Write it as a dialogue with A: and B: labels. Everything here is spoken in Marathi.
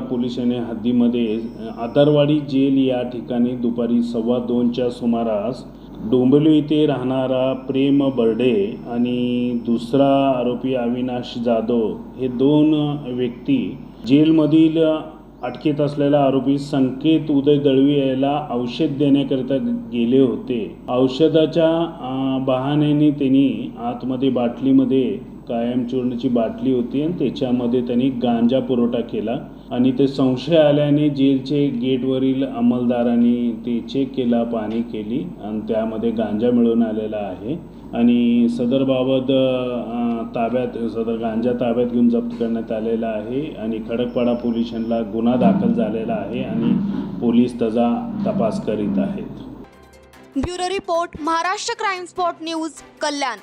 A: पोलीस ठाणे हद्दीमध्ये आदरवाडी जेल या ठिकाणी दुपारी सव्वा दोनच्या सुमारास डोंबिवली येथे राहणारा प्रेम बर्डे आणि दुसरा आरोपी अविनाश जाधव हे दोन व्यक्ती जेलमधील अटकेत असलेला आरोपी संकेत उदय दळवी याला औषध देण्याकरिता गेले होते. औषधाच्या बहाण्याने त्यांनी आतमध्ये बाटलीमध्ये कायमचूर्णाची बाटली होती आणि त्याच्यामध्ये त्यांनी गांजा पुरवठा केला आणि ते संशय आल्याने जेलचे गेटवरील अंमलदारांनी ते चेक केला पाणी केली आणि त्यामध्ये गांजा मिळून आलेला आहे. आणि सदर बाबत ताब्यात सदर गांजा ताब्यात घेऊन जप्त करण्यात आलेला आहे आणि खडकपाडा पोलिसांना गुन्हा दाखल झालेला आहे आणि पोलीस त्याचा तपास करीत आहेत.
B: Bureau report Maharashtra crime spot news Kalyan.